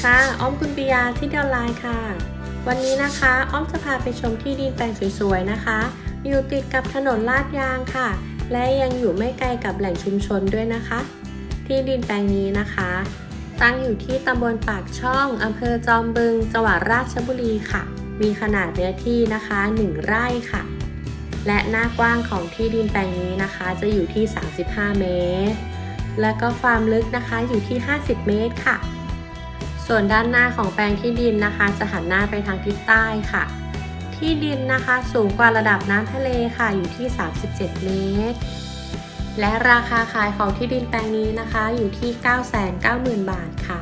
ค่ะ อ้อมคุณปิยาที่เดียวไลน์ค่ะ วันนี้นะคะ อ้อมจะพาไปชมที่ดินแปลงสวยๆนะคะ อยู่ติดกับถนนลาดยางค่ะ และยังอยู่ไม่ไกลกับแหล่งชุมชนด้วยนะคะ ที่ดินแปลงนี้นะคะ ตั้งอยู่ที่ตำบลปากช่องอำเภอจอมบึง จังหวัดราชบุรีค่ะ มีขนาดเนื้อที่นะคะ 1 ไร่ค่ะ และหน้ากว้างของที่ดินแปลงนี้นะคะ จะอยู่ที่ 35 เมตร และก็ความลึกนะคะอยู่ที่ 50 เมตรค่ะ ส่วนด้านหน้าของแปลงที่ดินนะคะ จะหันหน้าไปทางทิศใต้ค่ะ ที่ดินนะคะสูงกว่าระดับน้ำทะเลค่ะอยู่ที่ 37 เมตร และราคาขายของที่ดินแปลงนี้นะคะอยู่ที่ 990,000 บาทค่ะ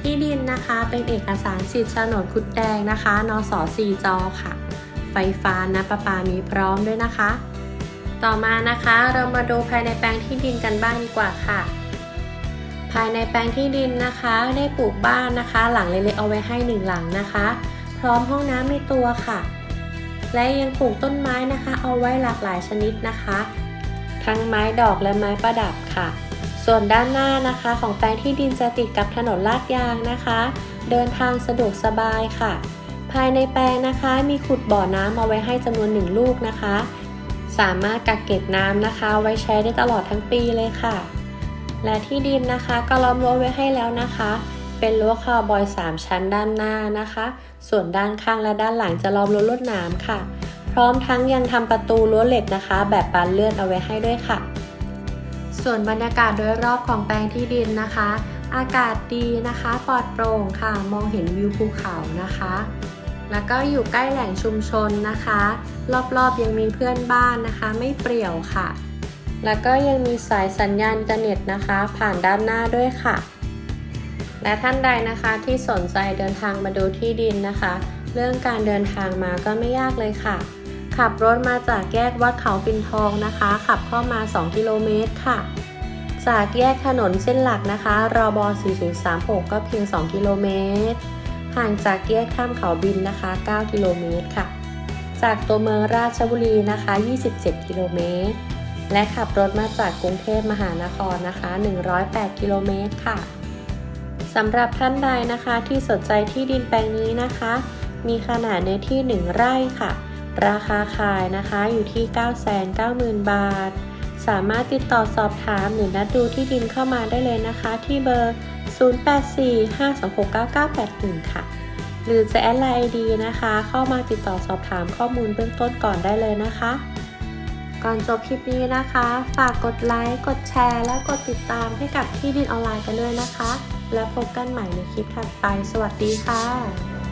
ที่ดินนะคะเป็นเอกสารสิทธิ์โฉนดคุดแดงนะคะนส4จอค่ะ ไฟฟ้านะประปามีพร้อมด้วยนะคะ ต่อมานะคะเรามาดูภายในแปลงที่ดินกันบ้างดีกว่าค่ะายในแปลงที่ดินนะคะ ได้ปลูกบ้านนะคะ หลังเล็กๆเอาไว้ให้หนึ่งหลังนะคะ พร้อมห้องน้ำในตัวค่ะ และยังปลูกต้นไม้นะคะ เอาไว้หลากหลายชนิดนะคะ ทั้งไม้ดอกและไม้ประดับค่ะ ส่วนด้านหน้านะคะของแปลงที่ดินจะติดกับถนนลาดยางนะคะ เดินทางสะดวกสบายค่ะ ภายในแปลงนะคะ มีขุดบ่อน้ำเอาไว้ให้จำนวนหนึ่งลูกนะคะ สามารถกักเก็บน้ำนะคะ ไว้ใช้ได้ตลอดทั้งปีเลยค่ะ และที่ดินนะคะก็ล้อมรั้วไว้ให้แล้วนะคะ เป็นรั้วคาวบอย 3 ชั้นด้านหน้านะคะ ส่วนด้านข้างและด้านหลังจะล้อมรั้วลวดหนามค่ะ พร้อมทั้งยังทำประตูรั้วเหล็กนะคะ แบบบานเลื่อนเอาไว้ให้ด้วยค่ะ ส่วนบรรยากาศโดยรอบของแปลงที่ดินนะคะ อากาศดีนะคะปลอดโปร่งค่ะ มองเห็นวิวภูเขานะคะแล้วก็อยู่ใกล้แหล่งชุมชนนะคะ รอบๆยังมีเพื่อนบ้านนะคะ ไม่เปรี่ยวค่ะ แล้วก็ยังมีสายสัญญาณอินเทอร์เน็ตนะคะ ผ่านด้านหน้าด้วยค่ะ และท่านใดนะคะที่สนใจเดินทางมาดูที่ดินนะคะ เรื่องการเดินทางมาก็ไม่ยากเลยค่ะ ขับรถมาจากแยกวัดเขาปินทองนะคะ ขับเข้ามา 2 กิโลเมตรค่ะ จากแยกถนนเส้นหลักนะคะรบ4036 ก็เพียง 2 กิโลเมตรห่างจากแยกข้ามเขาบินนะคะ 9 กิโลเมตรค่ะ จากตัวเมืองราชบุรีนะคะ 27 กิโลเมตร และขับรถมาจากกรุงเทพมหานครนะคะ 108 กิโลเมตรค่ะสำหรับท่านใดนะคะที่สนใจที่ดินแปลงนี้นะคะ มีขนาดเนื้อที่ 1 ไร่ค่ะ ราคาขายนะคะอยู่ที่ 990,000 บาท สามารถติดต่อสอบถามหรือนัดดูที่ดินเข้ามาได้เลยนะคะ ที่เบอร์ 0845269981 ค่ะ หรือจะแอดไลน์ ID นะคะ เข้ามาติดต่อสอบถามข้อมูลเบื้องต้นก่อนได้เลยนะคะ ก่อนจบคลิปนี้นะคะ ฝากกดไลค์ กดแชร์ และกดติดตามให้กับที่ดินออนไลน์กันด้วยนะคะ แล้วพบกันใหม่ในคลิปถัดไป สวัสดีค่ะ